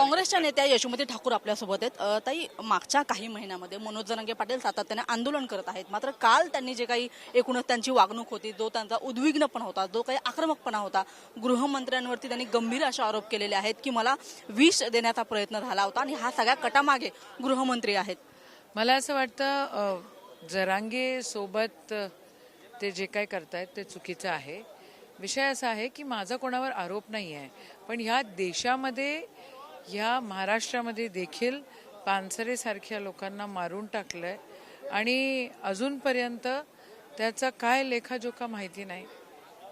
काँग्रेसच्या नेत्या यशोमती ठाकूर आपल्यासोबत आहेत. ताई मागच्या काही महिन्यामध्ये मनोज जरांगे पाटील सातत्याने आंदोलन करत आहेत. मात्र काल त्यांनी जे काही एकूणच त्यांची वागणूक होती जो त्यांचा उद्विग्नपणा होता जो काही आक्रमकपणा होता गृहमंत्र्यांवरती त्यांनी गंभीर असे आरोप केलेले आहेत की मला विष देण्याचा प्रयत्न झाला होता आणि हा सगळ्या कटामागे गृहमंत्री आहेत. मला असं वाटतं जरांगे सोबत ते जे काय करतायत ते चुकीचं आहे. विषय असा आहे की माझा कोणावर आरोप नाही आहे पण ह्या देशामध्ये ह्या महाराष्ट्रामध्ये देखील पानसरेसारख्या लोकांना मारून टाकलंय. आणि अजूनपर्यंत त्याचा काय लेखाजोखा माहिती नाही.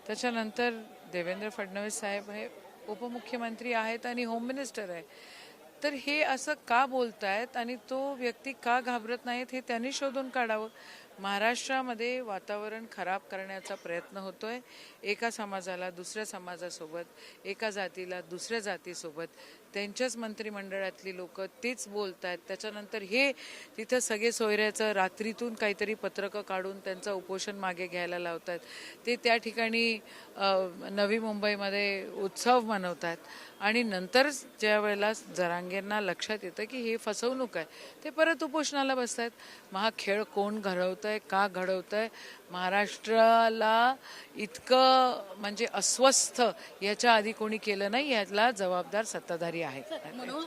त्याच्यानंतर देवेंद्र फडणवीस साहेब हे उपमुख्यमंत्री आहेत आणि होम मिनिस्टर आहे. तर हे असं का बोलतायत आणि तो व्यक्ती का घाबरत नाहीत हे त्यांनी शोधून काढावं? महाराष्ट्रामध्ये वातावरण खराब करण्याचा प्रयत्न होतोय. एका समाजाला दुसऱ्या समाजासोबत एका जातीला दुसऱ्या जातीसोबत त्यांच्याच मंत्रिमंडळातली लोक तेच बोलत आहेत त्याच्यानंतर हे तिथं सगळे सोयऱ्याचं रात्रीतून काहीतरी पत्रकं काढून त्यांचं उपोषण मागे घ्यायला लावत आहेत ते त्या ठिकाणी नवी मुंबईमध्ये उत्सव मनवतात आणि नंतर ज्या वेळेला जरांगेंना लक्षात येतं की हे फसवणूक आहे ते परत उपोषणाला बसत आहेत महा खेळ कोण घडवतं? आहे का घडवत आहे महाराष्ट्राला इतकं म्हणजे अस्वस्थ याच्या आधी कोणी केलं नाही याला जबाबदार सत्ताधारी आहेत.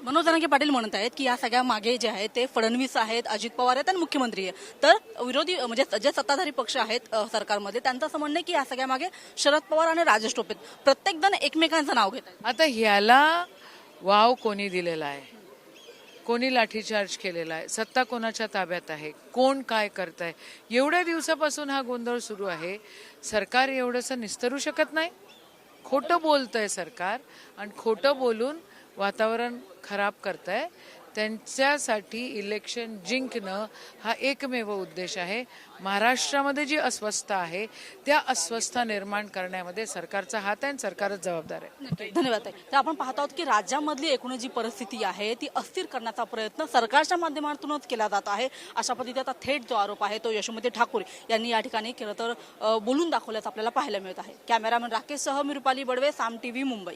मनोज जरांगे पाटील म्हणत आहेत की या सगळ्या मागे जे आहेत ते फडणवीस आहेत अजित पवार आहेत आणि मुख्यमंत्री आहे तर विरोधी म्हणजे जे सत्ताधारी पक्ष आहेत सरकारमध्ये त्यांचं असं म्हणणं की या सगळ्या मागे शरद पवार आणि राजेश टोपे आहेत. प्रत्येक जण एकमेकांचं नाव घेत आहेत. आता ह्याला वाव कोणी दिलेला आहे? कोणी लाठीचार्ज केलेला आहे? सत्ता कोणाच्या ताब्यात आहे? कोण काय करत आहे एवढ्या दिवसापासून हा गोंधळ सुरू आहे. सरकार एवढंसं निस्तरू शकत नाही? खोटं बोलतंय सरकार आणि खोटं बोलून वातावरण खराब करतंय. त्यांच्यासाठी इलेक्शन जिंकणं हा एकमेव उद्देश आहे. महाराष्ट्रामध्ये जी अस्वस्थता आहे त्या अस्वस्थता निर्माण करण्यामध्ये सरकारचा हात आहे आणि सरकारच जबाबदार आहे. धन्यवाद ताई. तर आपण पाहत आहोत की राज्यामधली एकूण जी परिस्थिती आहे ती अस्थिर करण्याचा प्रयत्न सरकारच्या माध्यमातूनच केला जात आहे. अशा पद्धतीचा थेट जो आरोप आहे तो यशोमती ठाकूर यांनी या ठिकाणी केलं तर बोलून दाखवल्याचं आपल्याला पाहायला मिळत आहे. कॅमेरामॅन राकेशसह मी रुपाली बडवे साम टीव्ही मुंबई.